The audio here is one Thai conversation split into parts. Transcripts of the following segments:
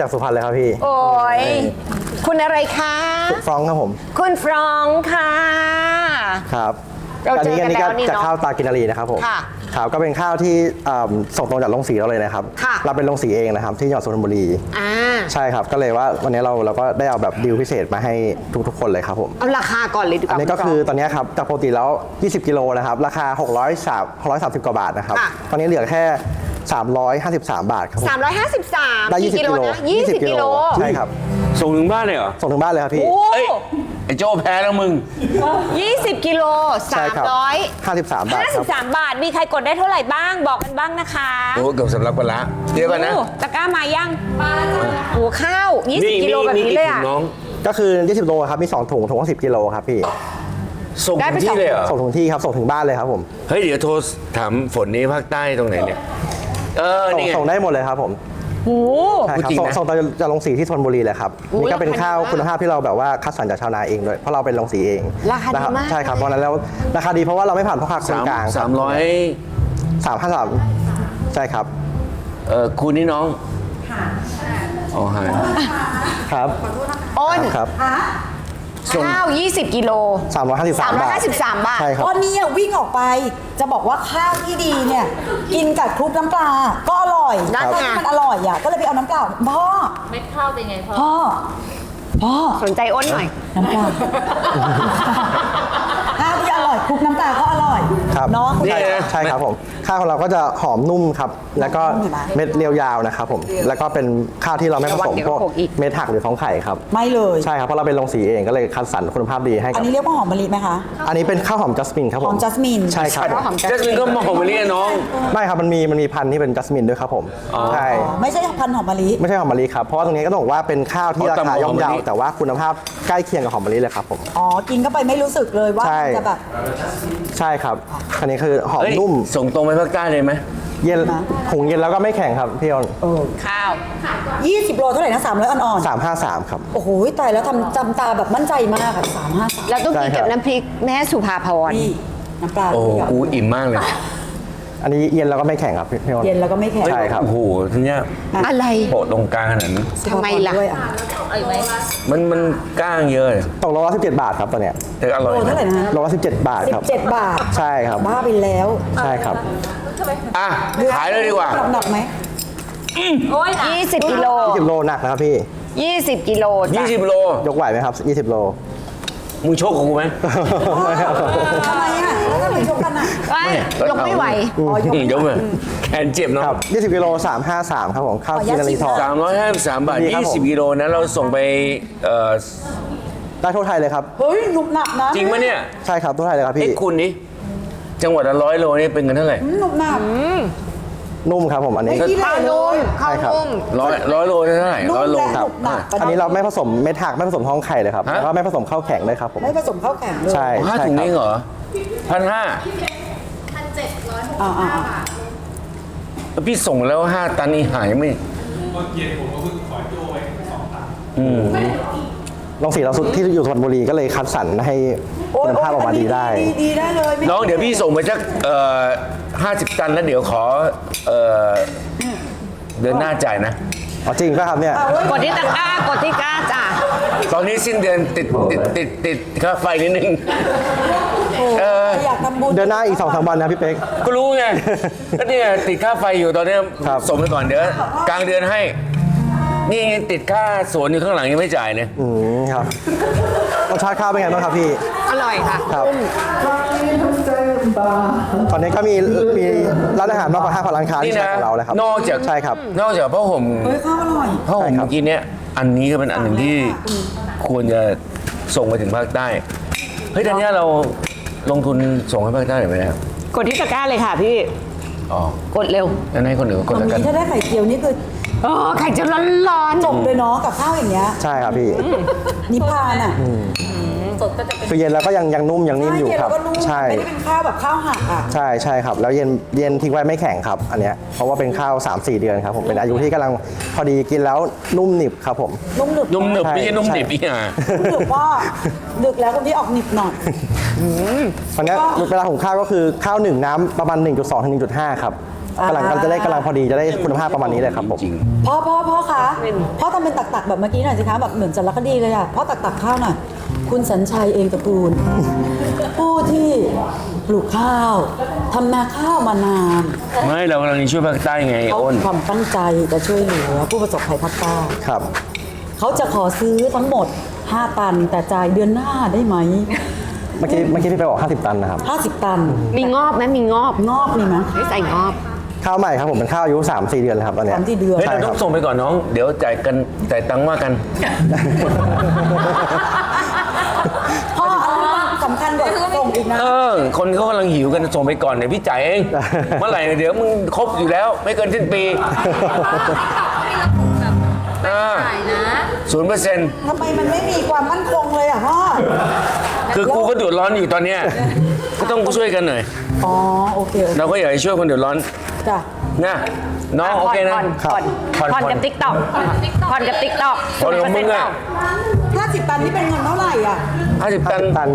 จากสุพรรณเลยครับพี่ โอ้ย คุณอะไรคะ ฟรองก์ครับผม คุณฟรองก์ค่ะ ครับเราเจอกันนี้แล้วก็นี่จากเนอะข้าวตากินนารีนะครับผมค่ะครับก็เป็นข้าวที่เอิ่มส่งตรงจากโรงสีเราเลยนะครับ ค่ะ เราเป็นโรงสีเองนะครับ ที่จังหวัดสุพรรณบุรี อ่า ใช่ครับ ก็เลยว่าวันนี้เราเราก็ได้เอาแบบดีลพิเศษมาให้ทุกๆคนเลยครับผม เอาราคาก่อนเลยดีกอัว่านนี้ก็ณฟรคืง อตอนนี้ครับจากปกติแล้ว 20 กิโลนะครับ ราคา600 630 กว่าบาทนะครับ ค่ะตอนนี้เหลือแค่ 353 บาทครับผม 353ได้กี่20กิโลกิโลนะ20กิโล ใช่ครับ ส่งถึงบ้านเลยเหรอ ส่งถึงบ้านเลยครับพี่ โอ้เอ้ยไอ้โจ้แพ้แล้วมึง 20 กิโล ใช่ครับ300 53 บาทครับ 53 บาท มีใครกดได้เท่าไหร่บ้าง บอกกันบ้างนะคะโอ้เกือบสำลักไปละเดี๋ยวกันนะ โอ้ตะกร้ามายังมาโอ้ข้าวนี่20 กิโลแบบนี่นี้กี่เลยถุอะงน้อง ก็คือ 20 โลครับ มี 2 ถุง ถุงละ10 กิโลครับพี่ ส่งได้ถึไปงที่สอง เลยเหรอ ส่งถึงที่ครับ ส่งถึงบ้านเลยครับผม เฮ้ย เดี๋ยวโทรถามฝนนี้ภาคใต้ตรงไหนเนี่ย เออส่งนี่ไง ส่งได้หมดเลยครับผมโอ้ใช่ครับจริงส่งนะ ส่งจากโรงสีที่ธนบุรีเลยครับโอ้ยนี่ก็เป็นราคาข้าวดีมากคุณภาพที่เราแบบว่าคัดสรรจากชาวนาเองด้วยเพราะเราเป็นโรงสีเองราคาดีนะบมาก ใช่ครับเพราะฉะนั้นแล้วราคาดีเพราะว่าเราไม่ผ่านพ่อค้าคนสามกลางสามร้อยสามห้าสามใช่ครับเออคุณนี่น้องอ๋อหายครับ อ้น ครับ ข้าว 20 กิโลสามร้อยห้าสิบสามบาท353บาท ใช่ครับ ตอนนี้อะวิ่งออกไปจะบอกว่าข้าวที่ดีเนี่ยกินกับคลุกน้ำปลาก็อร่อยนั่นไงข้าวที่มันอร่อยอะก็เลยไปเอาน้ำเปล่าพ่อเม็ดข้าวเป็นไงพ่อ พ่อพ่อสนใจอ้นหน่อย น้ำปลาข้าวที่อร่อยคลุกน้ำปลาก็อร่อยครับเนาะคุณนี่ตานะใช่ครับผม ข้าวของเราก็จะหอมนุ่มครับ แล้วก็เม็ดเรียวยาวนะครับผม แล้วก็เป็นข้าวที่เราไม่ผสมเดี๋ยวพวกหกอีกเม็ดหักหรือท้องไข่ครับ ไม่เลยใช่ครับเพราะเราเป็นโรงสีเองก็เลยคัดสรรคุณภาพดีให้อักันบนี้เรียกว่าหอมมะลิไหมคะ อันนี้เป็นข้าวหอมจัสมินครับผมหอมจัสมินใช่ครับข้าวหอมเจัสมินก็มองผมไปเรียกน้องไม่ครับมันมีมันมีพันธุ์ที่เป็นจัสมินด้วยครับผมใช่อ๋อไม่ใช่พันธุ์หอมมะลิไม่ใช่หอมมะลิครับเพราะว่าตรงนี้ก็ต้องบอกว่าเป็นข้าวที่อ๋อราแต่คาย่อมเยาหอมมะลิแต่ว่าคุณภาพใกล้เคียงกับหอมมะลิเลยครับผมอ๋อกินเข้าไปไม่รู้สึกเลยว่าใช่มันจะแบบใช่ครับอันนี้คือหอมเฮ้ยนุ่มส่งตรงไปภาคใต้เลยไหมเย็นหุงเย็นแล้วก็ไม่แข็งครับพี่ออนข้าว 20 โลเท่าไหร่นะ300อ่อนสามห้าสามครับ ๆ โอ้โหตายแล้วทำจำตาแบบมั่นใจมากอะ3 5 3แล้วต้องกินได้ครักับบน้ำพริกแม่สุภาพร นี่น้ำปลาโอ้โหกูอิ่มมากเลย อันนี้เย็นแล้วก็ไม่แข็งครับพี่ออนเย็นแล้วก็ไม่แข็งใช่ครับ โอ้โหทีเนี้ยอะไรโปะตรงกลางขนาดนั้นทำไมล่ะ ด้วยอะเอาอีกไหมมันมันก้างเยอะเลยตกโลละสิบเจ็ดบาทครับตอนเนี้ยแต่อร่อยโลเท่าไหร่นะนะโลละสิบเจ็ดบาทครับ 17 บาทใช่ครับ บ้าไปแล้วใช่ครับ อะขายเลยดีกว่า หนักๆไหม โอ้ยนะ 20กิโลยี่สิบโลหนักนะครับพี่ 20กิโลจ้ะ20 โล ยกไหวไหมครับยี่สิบโล มึงโชคกับกูไหม ทำไมอะแล้วทำไมชกกันอะไม่ยกไม่ไหวอ๋อยกอืมยกเลยแขนเจ็บเนาะครับยี่สิบกิโลสามห้าสามครับผม ข้าวขออนุกิญานตนารีทอง สามร้อยห้าสิบสามบาทดีครับผมยี่สิบกิโลนั้นเราส่งไปเอ่อได้ทั่วไทยเลยครับ เฮ้ยหนุบหนักนะจริงไหมเนี่ยใช่ครับทั่วไทยเลยครับไอ้พี่คุณนี่จังหวัดละร้อยโลนี่เป็นเงินเท่าไหร่ หนุบหนัก นุ่มครับผมอันนี้ ไม่ขี้เหข้าวร่เลนุ่มยข้าวใช่ครับ นุ่ม ร้อยร้อยโลเท่าไหร่นุ่มร้อยโลและครับหนุบหนักอันนี้เราไม่ผสมเม็ดหักไม่ผสมท้องไข่เลยครับฮะ แล้วก็ไม่ผสมข้าวแข็งด้วยครับผม ไม่ผสมข้าวแข็งเลยใช่ห้าใช่ถุงครันี้บเหรอพันห้าอ่าอ่าอ่าพี่ส่งแล้วห้าตันนี่หายไม่ ลองสีเราสุดที่อยู่สุพรรณบุรีก็เลยคัดสรรให้โอ้ยคุณภาพออกมาดีได้ดีดีได้เลยไม่น้องเดี๋ยวพี่ส่งไปสักเอ่อห้าสิบตันแล้วเดี๋ยวขอเอ่อเดือนหน้าจ่ายนะ อ๋อจริงป่ะครับเนี่ย กดที่ตะกร้ากดที่กร้าจ้ะตอนนี้สิ้นเดือนติดติดติดติดค่าไฟนิดนึงเอออยากทำบุญเดือนหน้าอีกสองสามวันนะพี่เป๊ก ก็รู้ไง ก็เนี่ยติดค่าไฟอยู่ตอนนี้ครับส่งไปก่อนเดี๋ยวกลางเดือนให้ นี่ติดค่าสวนอยู่ข้างหลังยังไม่จ่ายเนี่ยอืมครับรสชาติข้าวเป็นไงบ้างครับพี่ อร่อยค่ะ ครับ ตอนนี้ก็มีมีร้านอาหารมากกว่า5,000ร้านค้านี่ที่ใช้นะของเราเลยครับ นอกจากใช่ครับ นอกจากผ้าห่มเฮ้ยข้าวอร่อย ผ้าห่มใช่ครับ เมื่อกี้เนี้ยอันนี้ก็เป็นอันหนึ่งที่ควรจะส่งไปถึงภาคใต้เฮ้ยตอนนี้ยเราลงทุนส่งให้ภาคใต้หรือไม่ได้ครับกดที่ตะกร้าเลยค่ะพี่ อ๋อกดเร็วงั้นให้คนอื่นกดตรงแล้วกันนี้ถ้าได้ไข่เจียวนี่คือ อ๋อไข่จะร้อนๆจบเลยเนาะกับข้าวอย่างเงี้ยใช่ครับพี่นิพพานอะสดก็จะเป็นคือเย็นแล้วก็ยังยังนุ่มยังนิ่มอยู่ใช่ครับเดี๋วเราก็นุ่มใช่ไม่ได้เป็นข้าวแบบข้าวหักอะใช่ใช่ครับ แล้วเย็นเย็นทิ้งไว้ไม่แข็งครับ อันเนี้ยเพราะว่าเป็นข้าว 3-4 เดือนครับผมเป็นอายุที่กำลังพอดีกินแล้วนุ่มหนิบครับผมนุ่มหนึบนุ่มหนึบใช่ไม่ใช่นุ่มใช่ดิบอีกอะนุ่มหนึบว่าดึกแล้วคนที่ออกหนิบหน่อยตอนเนี้ยเวลาหุงข้าวก็คือข้าวหนึ่งน้ำประมาณ1.2ถึง1.5ครับ กำลังจะได้กำลังพอดีจะได้คุณภาพประมาณนี้เลยครับผม จริงพ่อพ่อพ่อคะพ่อทำเป็นตักๆแบบเมื่อกี้หน่อยสิคะแบบเหมือนสารคดีเลยอะพ่อตักๆข้าวหน่อยคุณสัญชัยเองตระกูล ผู้ที่ปลูกข้าวทำนาข้าวมานานไม่เรากำลังช่วยภาคใต้ไงเขาอ้น มีความตั้งใจจะช่วยเหลือผู้ประสบภัยภาคใต้ครับ เขาจะขอซื้อทั้งหมด 5 ตันแต่จ่ายเดือนหน้าได้ไหม เมื่อกี้เมื่อกี้พี่ไปบอก 50 ตันนะครับ 50 ตันมีงอบไหมมีงอบ งอกมีไหมไม่ใส่งอบ ข้าวใหม่ครับผมเป็นข้าวอายุ3-4 เดือนเลยครับตอนเนี้ย สามสี่เดือนเฮ้ยใช่เราคต้รัอบงส่งไปก่อนน้อง เดี๋ยวจ่ายกันจ่ายตังค์ว่ากัน พ่ออันนี้สำคัญกว่าส่งอีกนะ เออ คนเขากำลังหิวกันส่งไปก่อนเดี๋ยวพี่จ่ายเอง เมื่อไหร่เดี๋ยวมึงครบอยู่แล้ว ไม่เกินสิ้นปีมีระบบแบบไม่ขายนะ ศูนย์เปอร์เซ็นต์ทำไมมันไม่มีความมั่นคงเลยอะพ่อ คือกูก็เดือดร้อนอยู่ตอนเนี้ยก็ต้องช่วยกันหน่อย อ๋อ โอเคโอเคเราก็อยากให้ช่วยคนเดือดร้อน จ้ะ นะน้องโอเคนะผ่อนผ่อนผ่อนกับติ๊กต็อกผ่อนกับติ๊กต็อกผ่อนของมึงอะ50ตันนี่เป็นเงินเท่าไหร่อะห้าสิบตันตัน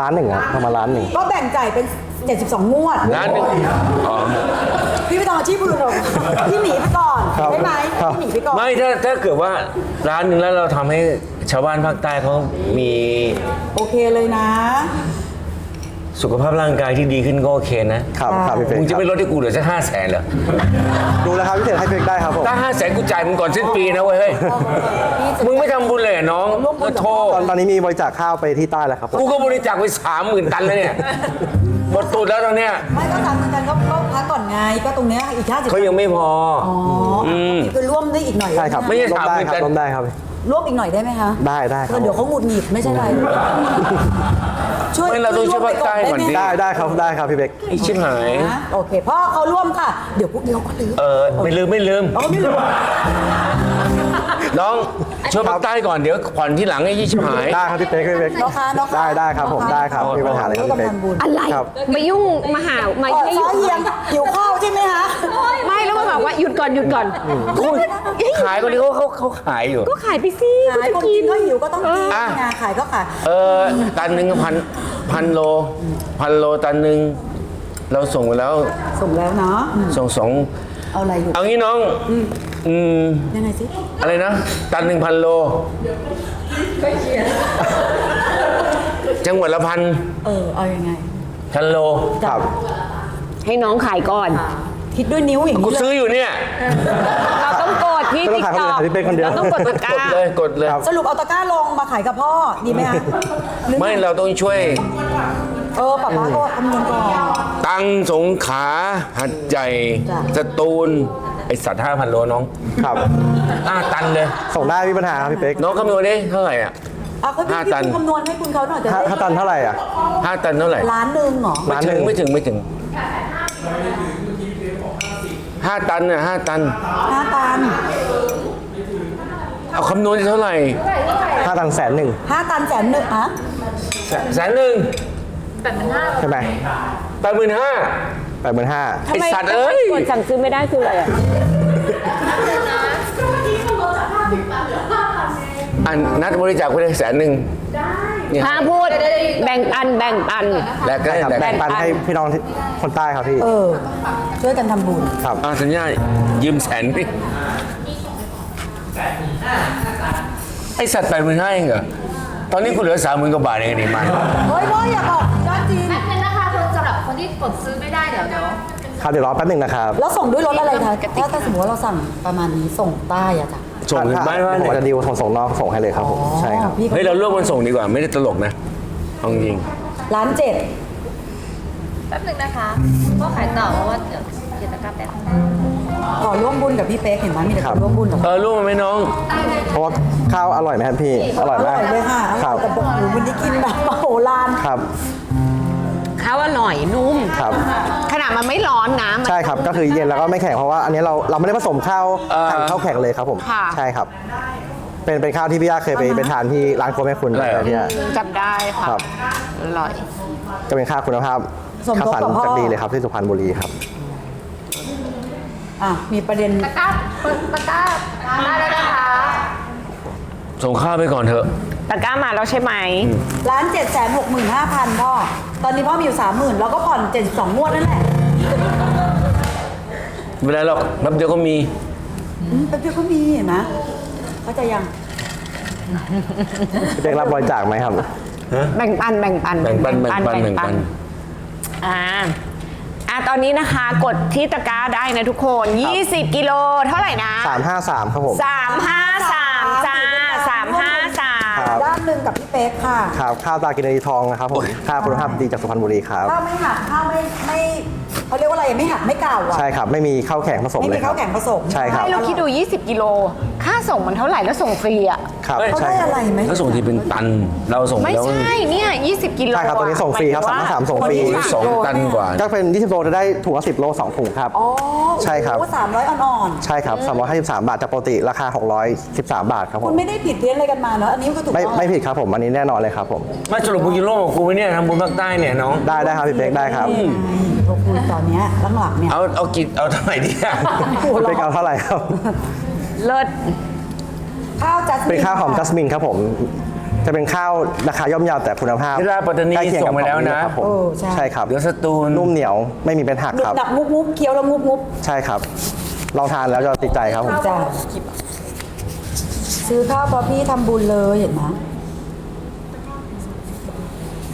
ล้านหนึ่งครับประมาณล้านหนึ่งก็แบ่งจ่ายเป็น 72 งวดล้านหนึ่งอ๋อพี่ไปทำอาชีพบุรุษหรอกพี่หนีไปก่อนครับได้ไหมครับพี่หนีไปก่อนไม่ถ้าถ้าเกิดว่าร้านหนึ่งแล้วเราทำให้ชาวบ้านภาคใต้เขามี โอเคเลยนะ สุขภาพร่างกายที่ดีขึ้นก็โอเคนะ ครับครับพี่เป๊กมึงจะคไม่รับลดให้กูเหลือสักห้าแสนเหรอ ดูแล้วครับพิเศษให้พี่เป๊กได้ครับผม ถ้าห้าแสนกูจ่ายมึงก่อนสิ้นปีนะเว้ยเฮ้ย มึงไม่ทำบุญเลยเหรอน้องก็โทษ ตอนตอนนี้มีบริจาคข้าวไปที่ใต้แล้วครับผม กูก็บริจาคไปสามหมื่นตันแล้วเนี่ยหมดตูดแล้วตอนเนี้ยไม่ก็ทำเหมือนกันก็ก็พักก่อนไงก็ตรงเนี้ยอีก50เขายังไม่พอ อ๋ออมคือร่วมได้อีกหน่อยใช่ครับไม่ใช่ร่วสามได้หมื่นครับกันร่วมได้ครับ ร่วมอีกหน่อยได้ไหมคะได้ได้ครับเออเดี๋ยวเขาหงุดหงิดไม่ใช่ไร ช่วยไม่เราต้องช่วยภาคใต้ก่อนดิ ได้ได้ครับได้ครับพี่เป๊กไอ้ชิบหายนะโอเคพ่อเขาร่วมค่ะ เดี๋ยวพวกเดียวก็ลืมเออ ไม่ลืมไม่ลืม เออไม่ลืม น้อง ช่วยภาคใต้ก่อนเดี๋ยวผ่อนที่หลังไอ้ยี่ชิบหาย ได้ครับพี่เป๊กพี่เป๊กน้องคะน้องคะได้ได้ครับผมได้ครับไม่มีปัญหาเลยครับพี่เป๊กร่วมทำบุญอะไรครับ มายุ่งมาหามาเออให้ซ้อเฮียงหิวข้าวใช่ไหมคะไม่แล้วมาบอกว่าหยุดก่อนหยุดก่อนขายคนนี้เขาเขาเขาขายอยู่ ก็ขายไปสิขายคนกินก็หิวก็ต้องกินอะงานขายก็ขายเออตันหนึ่งพันพันโลพันโลตันหนึ่งเราส่งไปแล้ว ส่งแล้วเนาะอืมส่งสองเอาอะไรอยู่เอางี้น้อง อืม ยังไงสิอะไรนะ ตันหนึ่งพันโล จังหวัดละพันเออเอายังไงพันโลครับ ให้น้องขายก่อน คิดด้วยนิ้วอย่างกูนี้เลซื้อยอยู่เนี่ย เราต้องกดที่ไม่ต้ติ๊อกงขายคนต็อื่อนกขายพี่เป๊กคนเดียวเราต้องกดตะกกร้าดเลยกดเลยครับสรุปเอาตะกร้าลงมาขายกับพ่อดีไหมคะหรือไม่เราต้องช่วย เออป้าป้าก็คำนวณก่อน ตังสงขลาหัดใหญ่จ้ะ สตูลไอ สัตว์ห้าพันโลน้องครับ ห้าตันเลย ส่งได้ไม่มีปัญหาครับพี่เป๊กน้องคำนวณได้เท่าไหร่อะเอาก็พี่ห้าพี่ตันคำนวณให้คุณเขาหน่อยจะถ้าได้ถ้าตันเท่าไหร่อะ ห้าตันเท่าไหร่ ล้านหนึ่งเหรอ ไม่ล้านหถึนึ่งง ไม่ถึงไม่ถึงห้าตันน่ะห้าตัน ห้าตันเอาคำนวณได้เท่าไหร่ถ้าตันแสนหนึ่งห้าตันแสนหนึ่งอะแสนหนึ่งแปดพันห้าใช่ไหมแปดหมื่นห้า แปดหมื่นห้าไอสัตว์เอ้ย กดสั่งซื้อไม่ได้คืออะไรอะ อันนัดบริจาคไปเลยแสนหนึ่งเนี่ยถ้าพูด แบ่งปันแบ่งปัน แล้วก็ใช่ครับแบ่แบ่งงปันให้พี่น้องที่คนใต้ครับพี่ เออ ช่วยกันทำบุญ ครับ อ่าสัญญายืมแสนนี่ไอสัตว์แปดหมื่นห้าเองเหรอ ตอนนี้กูเหลือสามหมื่นกว่าบาทเองนี่มัน เฮ้ยพ่ออย่าบอก ซื้อไม่ได้เดี๋ยวเดี๋ยวครับเดี๋ยวรอแป๊บหนึ่งนะครับ แล้วส่งด้วยรถอะไรคะถ้าถ้าสมมติว่าเราสั่งประมาณนี้ส่งใต้อะจ้ะส่งถึงบ้านว่าผมจะดิวส่งส่งนอกส่งให้เลยครับผมใช่ครับ พี่เฮ้ยเราร่วมกันส่งดีกว่าไม่ได้ตลกนะเอาจริงล้านเจ็ดแป๊บนึงนะคะก็ขายต่อเพราะว่าเดี๋ยวเดี๋ยวตะกร้าแป๊บขอร่วมบุญกับพี่เป๊กเห็นไหมมีแต่ครัคบ นร่วมบุญกับ เออร่วมกันไหมน้อง เพราะว่าข้าวอร่อยไหมครับพี่อร่อยอมากร่อยเลยค่ะอคร่รัอบยแต่บอกหนูมันได้กินแบบมโหฬารครับข้าวอร่อยนุ่ม ครับ ขนาดมันไม่ร้อนนะมัน ใช่ครับ ก็คือเย็นแล้วก็ไม่แข็งเพราะว่าอันนี้เราเราไม่ได้ผสมข้าวเอ่อ แข็งข้าวแข็งเลยครับผม ค่ะ ใช่ครับ เป็นเป็นข้าวที่พี่ย่าเคยไปไปทานที่ร้านโครัวแม่คุณอะไรอะที่ย่าจำได้ค่ะครับ อร่อย ก็เป็นข้าวคุณภาพสมข้าวทบสารกับพ่อ จากดีเลยครับที่สุพรรณบุรีครับ อะมีประเด็น ตะกร้าเปิดตะกร้าได้แล้วนะคะส่งข้าวไปก่อนเถอะ ตะกร้ามาแล้วใช่ไหมล้านเจ็ดแสนหกหมื่นห้าพันพ่อ ตอนนี้พ่อมีอยู่สามหมื่นแล้วก็ผ่อนเจ็ดสองงวดนั่นแหละเวลาเราแป๊บเดียวก็มี อืมแป๊บเดียวก็มีเห็นไหมเข้าใจยัง พี่เป๊กรับบริจาคไหมครับ แบ่งปันแบ่งปันแบ่งปันแบ่งปันแบ่งปัน อ่าอะตอนนี้นะคะกดที่ตะกร้าได้นะทุกคน 20 กิโลเท่าไหร่นะ353 ครับผม 353 หนึ่งกับพี่เป๊กค่ะ ครับข้าวตากินนารีทองนะครับผมข้าวคุณภาพดีจากสุพรรณบุรีครับ ข้าวไม่หักข้าวไม่ไม่เขาเรียกว่าอะไรไม่หักไม่เก่าอะใช่ครับ ไม่มีข้าวแข็งผสมไม่เลมียครัข้าบวแข็งผสมใช่ครับ ให้เราคิดดู 20 กิโล ค่าส่งมันเท่าไหร่แล้วส่งฟรีอะ ครับเขาใช่ได้ครับอะไรไหมถ้าส่งทีเป็นตัน เราส่งไม่แล้วใช่เนี่ย 20 กิโลใช่ครับตัวนี้ส่งฟรีครับหยถึสามารถส่งฟรี คนที่สองตันกว่าก็เป็น 20 โลจะได้ถุงละ10 โล 2 ถุงครับ อ๋อใช่ครับ สามร้อยอ่อนใช่ครับ 353 บาทจากปกติราคา 613 บาทครับๆผคุมณไม่ได้ผิดเพี้ยนอะไรกันมาเนอะอันนี้ก็ถูกไม่ต้องไม่ผิดครับผม อันนี้แน่นอนเลยครับผมไม่สรุปมึงกินโลกกับกูไหมเนี่ยทำบุญภาคใต้เนี่ยน้อง ได้ได้ครับพี่เป๊กได้ครับนี่ไงพวกคุณตอนเนี้ยหลังๆเนี่ยเอาเอากินเอาเท่าไหร่ดีอะพี่เป๊กเอาเท่าไหร่ครับ เลิศ ข้าวจัสมินเป็นข้าวหอมจัสมินครับผม จะเป็นข้าวราคาย่อมเยาวแต่คุณภาพที่ราชปัตตานีใกล้เคียงกับส่งไปแล้วนะ ของครับผมโอ้ใช่ ใช่ครับเดี๋ยวสตูล นุ่มเหนียวไม่มีเป็นหักหนุครับบหนับมุบมุบเคี้ยวแล้วมุบมุบใช่ครับ ลองทานแล้วจะติดใจครับผมจ้าซื้อข้าวเพราะพี่ทำบุญเลยเห็นไหม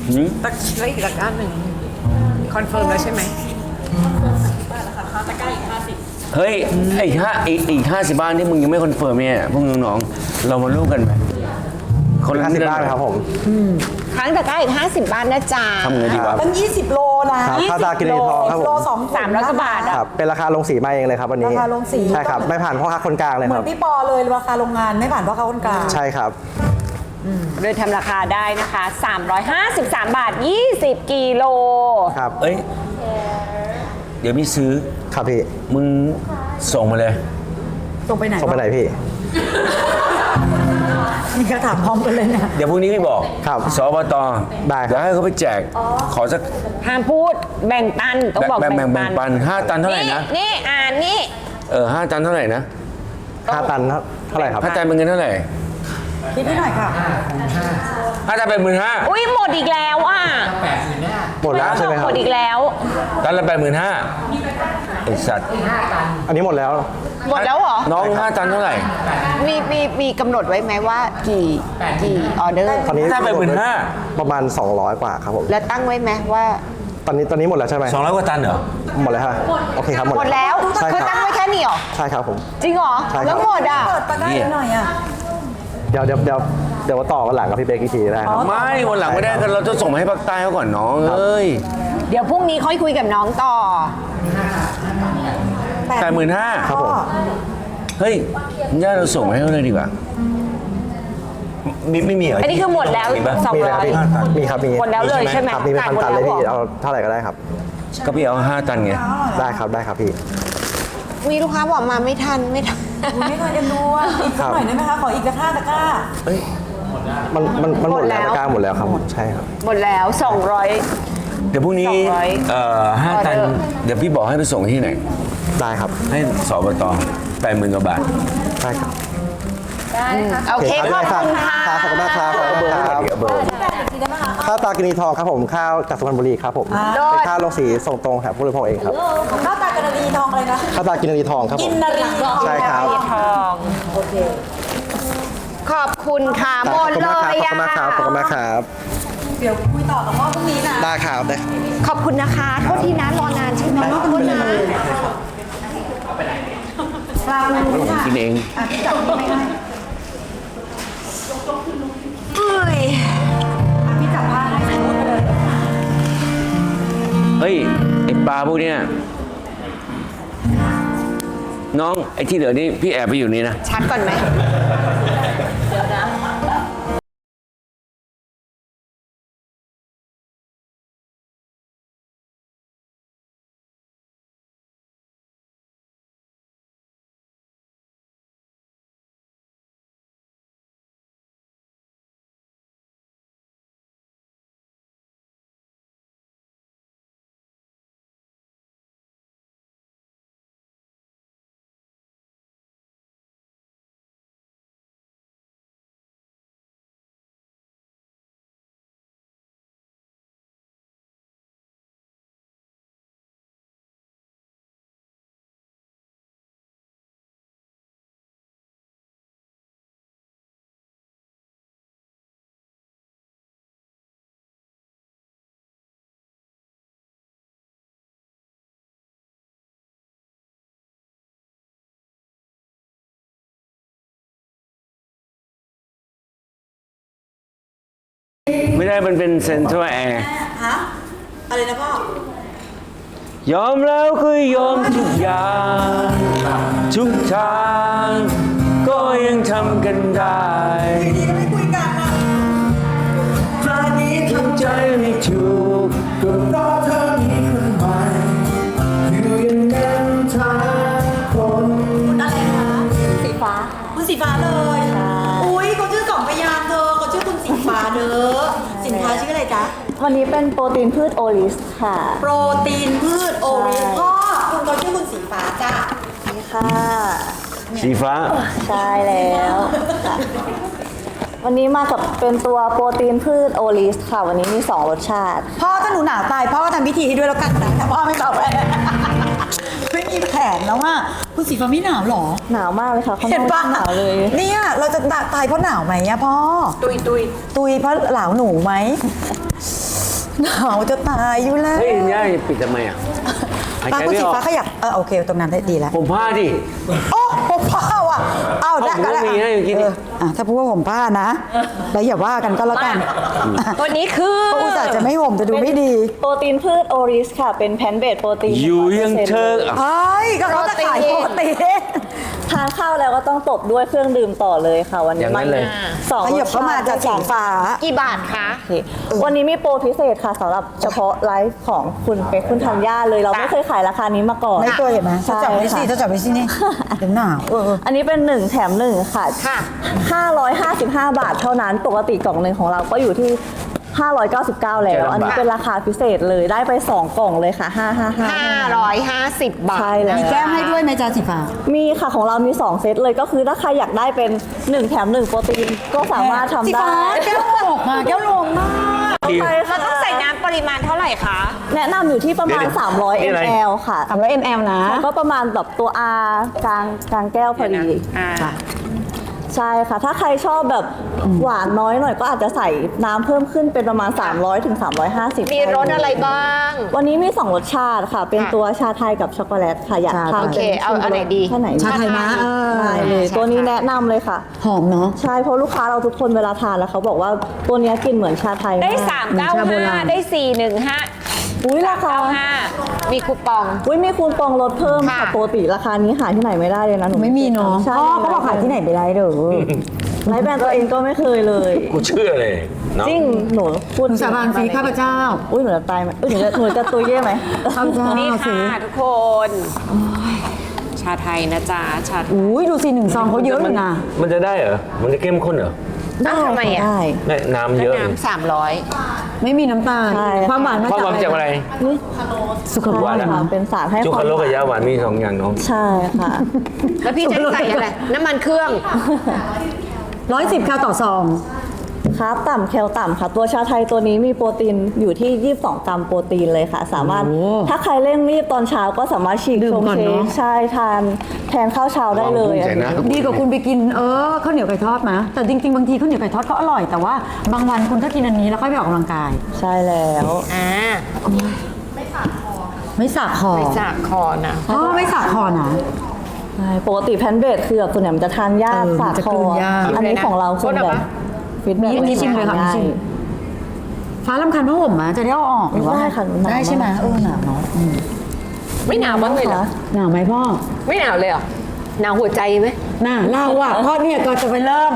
หืมตักแล้วอีกตะกร้าหนึ่งคอนเฟิร์มแล้วใช่ไหมเฮ้ยไอ้ห้าไอ้อีกห้าสิบบ้านที่มึงยังไม่คอนเฟิร์มเนี่ยพวกน้องๆเรามาลูกกันไหมคนละห้าสิบนิดละบ้านครับผม ครั้งตะกร้าอีก 50 บาทนะจ๊ะ ทำไงดีวะ ตั้ง 20 โลนะครับข้าวตากินนารีทองครับผโลมสองสามร้อยกว่าบาทอะ ครับเป็นราคาลงสีมาเองเลยครับวันนี้ราคาลงสี ใช่ครับ ไม่ผ่านพ่อค้าคนกลางเลยเหมืคอรับนพี่ปอเลยราคาโรงงานไม่ผ่านเพราะเขาคนกลาง ใช่ครับ โดยทำราคาได้นะคะ 353 บาท 20 กิโล ครับ เอ้ย เดี๋ยวพี่ซื้อ ครับพี่มึงส่งมาเลย ส่งไปไหนส่งไปไหนพี่ มีคำถามพร้อมกันเลยเนี่ยเดี๋ยวพรุ่งนี้พี่บอกครับ สอบตได้ครับ เดี๋ยวให้เขาไปแจก ขอสักห้ามพูดแบ่งปันต้องบอกแบ่งแบ่งแบ่งปันปันห้าตันเท่าไหร่นะ นี่อ่านนี่ เออห้าตันเท่าไหร่นะห้าตันเท่าไหร่ครับห้าตันเป็นเงินเท่าไหร่คิดนิดหน่อยค่ะ ห้าตันเป็นหมื่นห้าอุ้ยหมดอีกแล้วอะหม ดแล้วใช่ไหมคหรัมบดอีกแล้ว ตันละแปดหมื่นห้าไอสัตว์อันนี้หมดแล้ว หมดแล้วเหรอ น้องห้าตันเท่าไหร่มีมีมีกำหนดไว้ไหมว่ากี่กี่ออเดอร์ ตอนนี้ถ้าไปหมื่นห้าประมาณ 200 กว่าครับผม แล้วตั้งไว้ไหมว่า ตอนนี้ตอนนี้หมดแล้วใช่ไหมสองร้อยกว่าตันเหรอ หมดแล้วฮะโอเคครับหมดหมดแล้วใช่คือคตั้รับงไว้แค่นี้เหรอ ใช่ครับผม จริงเหรอ ใช่ครับ แล้วหมดอะ เปิดตะกร้าให้หน่อยอะ เดี๋ยวเดี๋ยวเดี๋ยว เดี๋ยวมาต่อกันหลังกับพี่เบกอีกทีได้ครับ ไม่วันหลังไม่ได้กันเราจะส่งมาให้ภาคใต้เขาก่อนน้องเอ้ยเดี๋ยวพรุ่งนี้ค่อยคุยกับน้องต่อแปดหมื่นห้าครับผมเฮ้ยย่าเราส่งมาให้เขาเลยดีกว่ามีไม่มีเหรออันนี้คือหมดแล้วมีปะสองมีเลยร้คอรับยพี่มีครับมีหมดแล้วเลยใช่ไหมครับมีเป็นพันตันเลยพี่เอาเท่าไหร่ก็ได้ครับ ก็พี่เอาห้าตันไงได้ครับได้ครับพี่ มีลูกค้าบอกมาไม่ทันไม่ทันคุณไม่เคยเอ็นดูอะอีกสักหน่อยได้ไหมคะ ขออีกสักห้าตะกร้า เอ้ย มันมันมันหมดแล้วหมดแล้ว กล้าหมดแล้วครับใช่ครับ หมดแล้ว 200 เดี๋ยวพรุ่งนี้สองร้อย เอ่อห้าตันออเดอร์เดี๋ยวพี่บอกให้ไปส่งที่ไหน ได้ครับให้สอบตแปดหมื่นกว่าบาท ได้ครับได้ค่ะโอเคขอบคุณค่ะรับขอบคุณมากครับขอบคุณมากครับเดี๋ยวเบอร์ข้าวตากินีทองครับผมข้าวจากสุพรรณบุรีครับผมเป็นข้าวลงสีส่งตรงแถบผู้บริโภคเองครับข้าวตากระดีทองอะไรนะข้าวตากินีทองครับผกินมนารีทองใช่ครับ ทอง โอเค ขอบคุณค่ะหมดเลขอบยคุณมากครับ ขอบคุณมากครับ เดี๋ยวคุยต่อกับพ่อพรุ่งนี้นะ ได้ครับได้ ขอบคุณนะคะโทษทีนะรอนานใช่ไหมขอบคุณนะปลาลูผมค่ะกินเองอะพี่จับไม่ให้เอ้ยอะพี่จับผ้าให้พูดไปเลยเฮ้ยไอปลาพวกเนี้ยน้องไอที่เหลือนี่พี่แอบไปอยู่นี่นะชัดก่อนไหม ได้มันเป็นเซ็นทรัลแอร์ฮะอะไรนะพ่อยอมแล้วก็ยอมทุกอย่าง ทุกทาง ก็ยังทำกันได้ดีๆไม่คุยกันอะคราวนี้ทำใจไม่ถูกก็เพราะ วันนี้เป็นโปรตีนพืชโอลิสค่ะ โปรตีนพืชโอริใช่พ่อคุณเขาชื่อคุณสีฟ้าจ้ะนี่ค่ะ สีฟ้า ใช่แล้วค่ะวันนี้มากับเป็นตัวโปรตีนพืชโอลิสค่ะ วันนี้มี 2 รสชาติ พ่อถ้าหนูหนาวตาย พ่อก็ทำพิธีให้ด้วยแล้วกันนะแต่พ่อไม่ตอบแผนไม่มีแผนแล้วว่าคุณสีฟ้าไม่หนาวหรอ หนาวมากเลยค่ะเขาเห็นปะหนาวเลย เนี่ย เราจะตายเพราะหนาวไหมอะพ่อ ตุยตุยตุยเพราะหลาวหนูไหม หนาวจะตายอยู่แล้วเฮ้ยเนี่ยปิดทำไมอะหายตาใจคุณไม่สีออกฟ้าขยับเออโอเคตรงนั้นได้ดีแล้วผมผ้าดิ โอ้ผมผ้าว่ะเอาได้เอาก็ได้ผมก็มีให้เมื่อกี้นี่เอออะถ้าพูดว่าผมผ้านะ แล้วอย่าว่ากันก็แล้วกันตัวนี้คือเพราะอุตส่าห์จะไม่ห่มจะดูไม่ดีโปรตีนพืชโอลิสค่ะ เป็นแพนเบดโปรตีนอยู่ยังเธอ100%อะเฮ้ยก็เขาจะขายโปรตีน ทานข้าวแล้วก็ต้องตบด้วยเครื่องดื่มต่อเลยค่ะ วันนี้อย่างนั้นเลย สองขรยับสเข้าชามาติจากสีฟ้า กี่บาทคะ โอเควันนี้มีโปรพิเศษค่ะสำหรับเฉพาะไลฟ์ของคุณเป็กคุณธัญญาเลยเราไม่เคยขายราคานี้มาก่อนไม่ตัวเห็นไหมใช่จะจับไว้สิค่ะจะจับไว้สินี่เดี๋ยวหนาวเออเออ อันนี้เป็น 1 แถม 1 ค่ะ ค่ะ 555 บาทเท่านั้น ปกติกล่องหนึ่งของเราก็อยู่ที่ 599 แล้ว อันนี้เป็นราคาพิเศษเลยได้ไป 2 กล่องเลยค่ะ 555 550 บาท ใช่แล้วมีแก้มให้ด้วยไหมจ๊ะสีฟ้ามีค่ะของเรามี 2 เซตเลยก็คือถ้าใครอยากได้เป็น 1 แถม 1 โปรตีนก็สามารถทำสีได้ฟ้าแก้วหกมาแก้วลงมากใช่เราค่ะต้องใส่น้ำปริมาณเท่าไหร่คะ แนะนำอยู่ที่ประมาณเดี๋ยว300นี่อะไร ml ค่ะ300 ml นะ ก็ประมาณแบบตัว R กลางกลางแก้วพอดีอ่า ใช่ค่ะ ถ้าใครชอบแบบหวานน้อยหน่อยก็อาจจะใส่น้ำเพิ่มขึ้นเป็นประมาณ 300ถึง350มีรสอะไรบ้าง วันนี้มี 2 รสชาติค่ะ เป็นค่ะตัวชาไทยกับช็อกโกแลตค่ะ อยากทานโอเคป็นเอาอันไหนดีแค่ไหนชาไทยนะเออใช่เลยตัวนี้แนะนำเลยค่ะ หอมเนาะใช่เพราะลูกค้าเราทุกคนเวลาทานแล้วเขาบอกว่าตัวเนี้ยกลินเหมือนชาไทยได้มาก395 ได้ อุ้ยราคา415มีคูปอง อุ้ยมีคูปองลดเพิ่มค่ะค่ะ ปกติราคานี้หาที่ไหนไม่ได้เลยนะหนูไม่มีเนาะใช่พ่อเขาบอกขายที่ไหนไปได้เด้อไลฟ์แบรนด์ตัวเองก็ไม่เคยเลยกูเชื่อเลยเนาะจริงหนูพูดสาบานสีข้าพเจ้า อุ้ยหนูจะตายไหมอุ้ยหนูจะหนูจะตัวเย่ไหม ข้าพเจ้านี่สิค่ะทุกคน ชาไทยนะจ๊ะชาอุ้ยดูสิหนึ่งซองเขาเยอะอยู่นะมันจะได้เหรอ มันจะเข้มข้นเหรอ ได้ทำไมอะได้ไม่น้ำเยอะ น้ำสามร้อยไม่มีน้ำตาลใช่ความหวานมาความหวานจาจากกอะไรสุขหภาวาพนอะค่ะเป็นสารให้จุควาคามโลหกับวานยาหวานมีสองอย่างน้องใช่ค่ะ แล้วพี่จะใส่อะไร น้ำมันเครื่อง ร้อยสิบแคลต่อซอง ครับต่ำแคลต่ำค่ะ ตัวชาไทยตัวนี้มีโปรตีนอยู่ที่ 22 กรัมโปรตีนเลยค่ะ สามารถโอ้ถ้าใครเร่งรีบตอนเช้าก็สามารถฉีกดื่มชงก่อนเชเนคอะ ใช่ทานแทนข้าวเช้าได้เลยลองภูมิใจนะอันนี้ดีกว่าคุณไปกินเออข้าวเหนียวไก่ทอดมา แต่จริง ๆ บางทีข้าวเหนียวไก่ทอดก็อร่อยแต่ว่าบางวันคุณถ้ากินอันนี้แล้วค่อยไปออกกำลังกาย ใช่แล้ว อ่าไม่สากคอไม่จากคอนะ อ๋อไม่สากคอนะ ใช่ปกติแพนเบดคือแบบส่วนใหญ่มันจะทานยากเออสามันจะคกลือนยาก อันนี้ของเราส่วนใหญ่ ฟิตแบ็นี่นี่ชิมเลยค่ะนี่ชิมฟ้าลำคันผ้าห่มมาจะได้เอาออกหรือว่าได้ค่ะหนูหนาวได้ใช่ไหมมากเออหนาวเนาะอืมไม่หนาวบ้างเลยเหรอหนาวไหมพ่อ ไม่หนาวเลยเหรอหนาวหัวใจไหมหน้าเราอะพ่อเนี่ยก็จะไปเริ่ม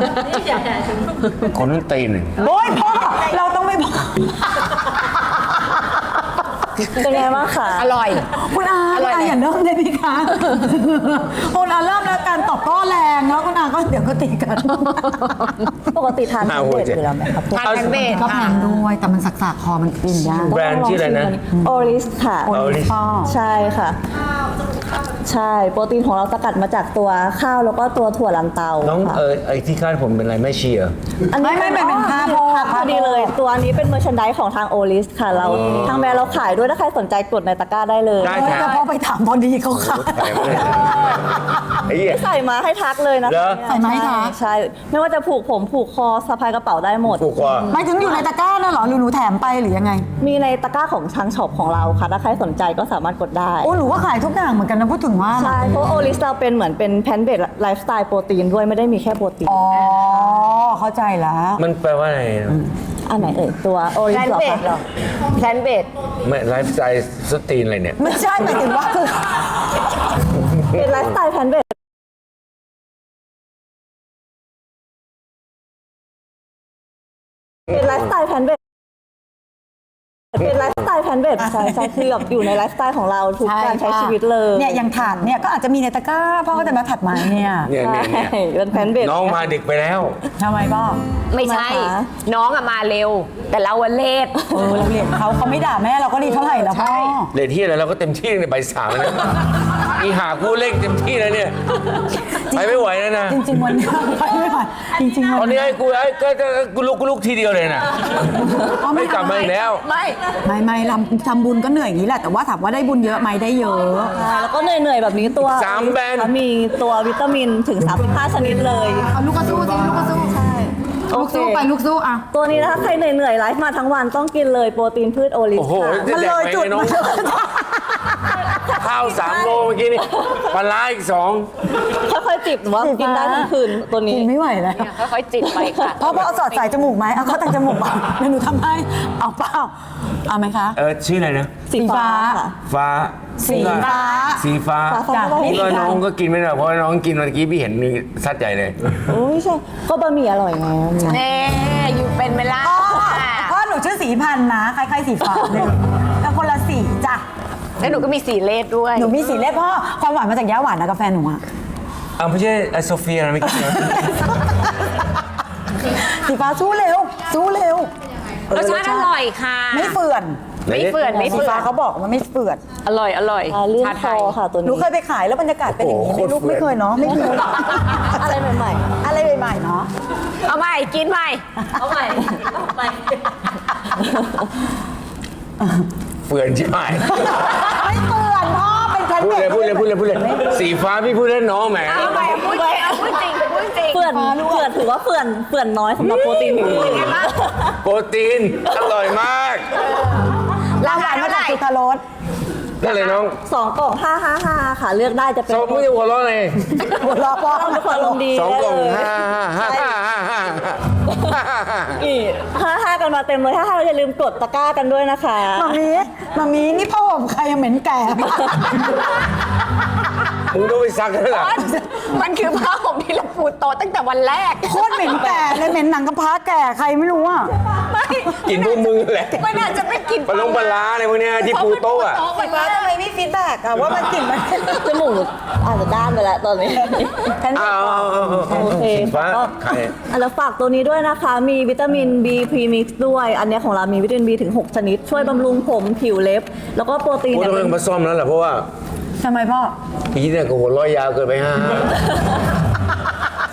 คนนั้นตีนหนึ่งโอ้ยพ่อเราต้องไม่บอกเป็นไงบ้างคะอร่อย คุณอาอคุร่ณอยอาไหมอย่าเริ่มเลยพี่คะคุณอาเริ่มแล้ว การตอบโต้แรงแล้วคุณอาก็เดี๋ยวก็ตีกันปกติทานแพนเบดอยู่แล้วไหมครับทานแพนเบดก็ค่ะแพงด้วยแต่มันสักๆคอมันกินยากแบรนด์ชื่ออะไรนะโอริสค่ะโอริสพ่อใช่ค่ะ ใช่ โปรตีนของเราสกัดมาจากตัวข้าวแล้วก็ตัวถั่วลันเตาน้องค่ะเออไอที่คาดผมเป็นอะไรไม่เชียร์ อันนี้ไม่ไม่เป็นผ้าโพกพอดีเลย ตัวนี้เป็นเมอร์ชันด e ของทางโอลิสค่ะ เราทางแบรนด์เราขายด้วยถ้าใครสนใจกดในตะกร้าได้เลยได้ แต่พอไปถามพอดีเขาค่ะ ไอ้เหี้ย ใส่มาให้ทักเลยนะเหรอคะใส่มาให้ทัก ใช่ ไม่ว่าจะผูกผมผูกคอสะพายกระเป๋าได้หมด ถูกกว่าหมายถึงอยู่ในตะกร้าน่ะเหรอหรือหนูแถมไปหรือยังไงมีในตะกร้าของทางช็อปของเราค่ะ ถ้าใครสนใจก็สามารถกดได้ โอ้หนูว่าขายทุกอย่างเหมือนกันนะพูดถึงว่าใช่เพราะโอลิสเราเป็นเหมือนเป็นแพนเบดไลฟ์สไตล์โปรตีนด้วยไม่ได้มีแค่โปรตีนอ๋อ เข้าใจแล้ว มันแปลว่าอะไรนะอันไหนเอ่ยตัวโอริแพลนนเหรอเบดคะเหรอแพลนเบดไม่ไลฟ์สไตล์สตรีนอะไรเนี่ย ไม่ใช่หมายถึงว่าคือ เป็นไลฟ์สไตล์แพนเบดเป็นไลฟ์สไตล์แพนเบด เป็นไลฟ์สไตล์แพนเบดใช่ใช่คือแบบอยู่ในไลฟ์สไตล์ของเราทุกการใช้ชีวิตเลยเนี่ยอย่างถาดเนี่ยก็อาจจะมีในตะกร้าพ่อก็จะมาถัดมาเนี่ยเนี่ยเนี่ยเนี่ยใช่เป็นแพนเบดน้องมาดึกไปแล้วทำไมพ่อไม่ใช่ทำไมคะน้องอะมาเร็ว แต่เราวันเลทเออเราเรียนเขาเขาไม่ด่าแม่เราก็ดีเท่าไหร่แล้วพ่อเลทที่อะไรเราก็เต็มที่ในใบายสามแล้วนะอีหากูเล่งเต็มที่แล้วเนี่ย ไปไม่ไหวแล้วนะจริงๆวันนี้ไปไม่ไหวจริงๆตวัอนนนี้ไอ้กูไอ้ก็ก็กูลุกกูลุกทีเดียวเลยนะ อ๋อไม่กลับมาอีกแล้ว ไม่ไม่ไม่ทำทำบุญก็เหนื่อยอย่างนี้แหละแต่ว่าถามว่าได้บุญเยอะไหมได้เยอะ ใช่แล้วก็เหนื่อยๆแบบนี้ตัวสามแบรนด์ มีตัววิตามินถึง35ชนิดเลย เอาลูกกระสู้สิลูกกระสู้ใช่โอลูกเคสู้ไปลูกสู้อะตัวนี้นะคะใครเหนื่อยๆไลฟ์มาทั้งวันต้องกินเลยโปรตีนพืชโอลิฟโอ้โหค่ะจะแดกไปไงน้อง ข้าวสามโลเมื่อกี้นี่ปลาร้าอีกสองค่อยๆจิบหรือว่ากินได้ทั้งคืนตัวนี้ กินไม่ไหวแล้วค่อยๆจิบไปค่ะ พ่อพ่อเอาสอดสายจมูกไหมเอาเข้าทางจมูกเปล่าเดี๋ยวหนูทำให้เอาเปล่าเอาไหมคะเออชื่ออะไรนะสีฟ้า ฟ้าสีฟ้าสีฟ้าฟ้าฟ้าจ้ะก็นี่ก็น้องก็กินไม่ได้เพราะว่าน้องกินเมื่อกี้พี่เห็นมีซัดใหญ่เลย โอ้ยใช่ก็บะหมี่อร่อยไงแน่อยู่เป็นไหมล่ะพ่อพ่อหนูชื่อสีพันธุ์นะคล้ายๆสีฟ้าเลยแต่คนละสีจ้ะ แล้วหนูก็มีสีเลดด้วย หนูมีสีเล็บพ่อความหวานมาจากย่าหวานนะกาแฟหนูอะอ้าวไม่ใช่ไอโซเฟียนะไม่กินนะสีฟ้าสู้เร็ว สู้เร็วรสชาติอร่อยค่ะ ไม่เฟื่อนไม่เฟื่อนไม่สีเฟื่อฟ้านเขาบอกว่าไม่เฟื่อนอร่อยอร่อยอ่าลื่นชาคไทอย ค่ะตัวหนูนี้ เคยไปขายแล้วบรรยากาศเป็นอย่างนี้ไหม่ลูกไม่เคยเนาะไม่เคยอะไรใหม่อะไรใหม่ๆเนาะเอาใหม่กินใหม่เอาใหม่เอาใหม่เฟื่อนชิบหายไม่เฟื่อนพ่อเป็นแพนพูดเบเลยพูดเลยพูดเลยพูดเลยสีฟ้าพี่พูดเล่นน้องแหมเอาใหม่พูดจริงพูดจริงพูดจริงๆเฟื่อนเฟื่อนถือว่าเฟื่อนเฟื่อนน้อยสำหรับโปรตีนผิวโปรตีนอร่อยมากเราหวานมาจากสุทารสนั่นเลยน้องสองกล่องห้าห้าห้าค่ะ เลือกได้จะเป็นสองไม่ได้หัวเราะเลยหัวเราะพ่อต้องเป็นคนอารมณ์ดีสองกล่องได้ห้าเลยห้าห้าห้าห้าห้าห้าอีกห้าห้ากันมาเต็มเลยห้าห้าอย่าลืมกดตะกร้ากันด้วยนะคะมามี มามีนี่พ่อผมใครอะเหม็นแก่มากมึงต้องไปซักแล้วล่ะมันคือผ้าห่มที่เราปูโตะตั้งแต่วันแรก โคตรเหม็นแก่เลยเหม็นหนังกระพร้าแก่ใครไม่รู้อะ ไม่ กินพวกมึงแหละมันอาจจะเป็นกลิ่นปลาลงปลาร้าอะไรพวกเนี้ยที่ปูโต๊ะอะ สีฟ้าทำไมไม่ฟีดแบ็กอะว่ามันกลิ่นมัน จมูกอาจจะด้านไปแล้วตอนนี้แพนเบอ้าวโอเคสีฟ้าก็ใครอันแล้วฝากตัวนี้ด้วยนะคะ มีวิตามิน B premix ด้วย อันเนี้ยของเรามีวิตามิน B ถึง 6 ชนิด ช่วยบำรุงผมผิวเล็บ แล้วก็โปรตีนกูเนี่ต้องยเริ่มมาซ่อมแล้วแหละเพราะว่าทำไมพ่อพี่เนี่ยก็หัวเร้อยยาวเกินไปห้าใ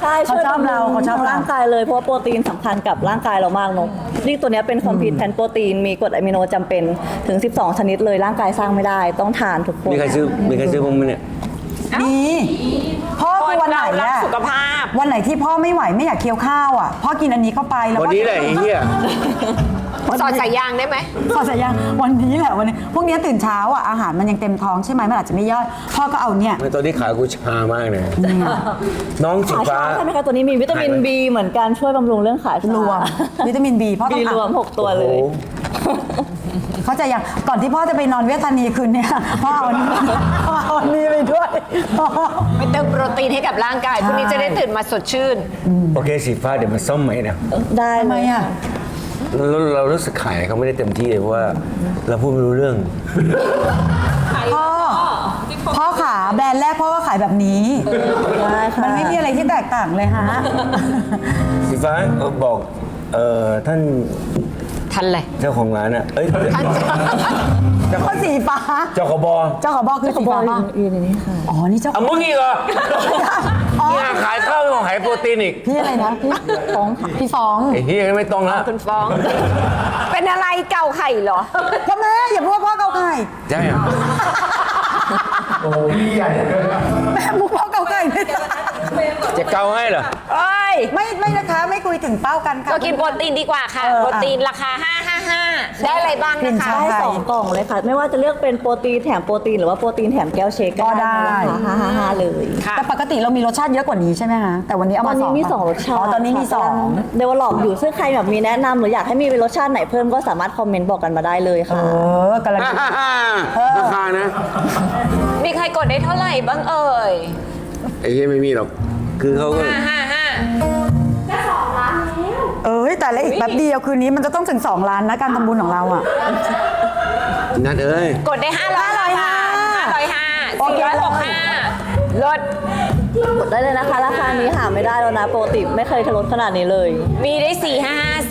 ช่เขาช่วยชอบบำเรารุงเขาชอบเรา ร่างกายเลยเพราะว่าโปรตีนสำคัญกับร่างกายเรามากเนอะนี่ตัวเนี้ยเป็นคอมพิวแทนโปรตีนมีกรดอะมิโนจำเป็นถึง 12 ชนิดเลยร่างกายสร้างไม่ได้ต้องทานทุกคน มีใครซื้อมีใครซื้อพวกมึงเนี่ย มีพ่อคือวันไหนเรารักอะสุขภาพ วันไหนที่พ่อไม่ไหวไม่อยากเคี้ยวข้าวอะพ่อกินอันนี้เข้าไปแล้ววันนี้แหละไอ้เหี้ยสอดสายยางได้ไหม สอดสายยางวันนี้แหละวันนี้พวกเนี้ยตื่นเช้าอะอาหารมันยังเต็มท้องใช่ไหมมันอาจจะไม่ย่อยพ่อก็เอาเนี่ยไม่ตอนนี้ขากูชามากเลยน้องสีขาฟ้าช้าใช่ไหมคะตัวนี้มีวิตามิน B เหมือนกันช่วยบำรุงเรื่องขาชารวมวิตามินบีพ่อต้อบีงรวม อะ6 ตัวเลย เข้าใจยังก่อนที่พ่อจะไปนอนเวทธานีคืนเนี้ยพ่อเอาอันนี้พ่อเอาอันนี้ไปด้วย ไปเติมโปรตีนให้กับร่างกายพรุ่งนี้จะได้ตื่นมาสดชื่น โอเคสีฟ้าเดี๋ยวมาซ่อมใหม่นะได้ทำไมเลยอะ เราเรารู้สึกขายเขาไม่ได้เต็มที่เลยเพราะว่า เราพูดไม่รู้เรื่อง พ่อ พ่อขาแบรนด์แรกพ่อก็ขายแบบนี้ ได้ค่ะ มันไม่มีอะไรที่แตกต่างเลยฮะ สีฟ้าเออบอกเอ่อท่าน ทันเลย เจ้าของร้านอะ เอ้ยข้อสีฟ้า เจ้าขบอเจ้าของบอกคือสีฟ้าป่ะอยู่ในนี้ค่ะ อ๋อ นี่เจ้าขเอาองมึงอีกเหรอเนี่ยขายข้าวไม่ของขายโปรตีนอีกพี่อะไรนะพี่ฟ้องค่ะพี่ฟ้องไอ้เฮียไม่ต้องละคุณฟ้อง เป็นอะไรเก่าไข่เหรอ พ่อแม่อย่าพูดว่าพ่อเกาไก่ ใช่ เหรอแม่พูดพ่อเกาไก่ไม่ได้จะเกาให้เหรอ เอ้ย ไม่ไม่นะคะ ไม่คุยถึงเป้ากันค่ะ ก็กินโปรตีนดีกว่าค่ะ เออ โปรตีนราคา 555 ได้อะไรบ้างกลิ่นะนคะชาได้สองกล่องเลยค่ะ ไม่ว่าจะเลือกเป็นโปรตีนแถมโปรตีนหรือว่าโปรตีนแถมแก้วเชคก็ได้ในราคาห้าห้าเลย ค่ะ แต่ปกติเรามีรสชาติเยอะกว่านี้ใช่ไหมคะ แต่วันนี้เอาตอมานสนี้องมีสองรสชาติอ๋อตอนนี้มีสองเดเวลลอปอยู่ซึ่งใครแบบมีแนะนำหรืออยากให้มีเป็นรสชาติไหนเพิ่มก็สามารถคอมเมนต์บอกกันมาได้เลยเอค่ะ อกำลัง ราคานะมีใครกดได้เท่าไหร่บ้างเอ่ยไอ้เหี้ยไม่มีหรอก คือเขาก็555เอ้ยแต่ละอีกแป๊บเดียวคืนนี้มันจะต้องถึง 2 ล้านนะการทำบุญของเราอะ นัดเอ้ย กดได้500บาท505โอเคเลย465ลดกดได้เลยนะคะ ราคานี้หาไม่ได้แล้วนะปกติไม่เคยทะลดขนาดนี้เลย มีได้455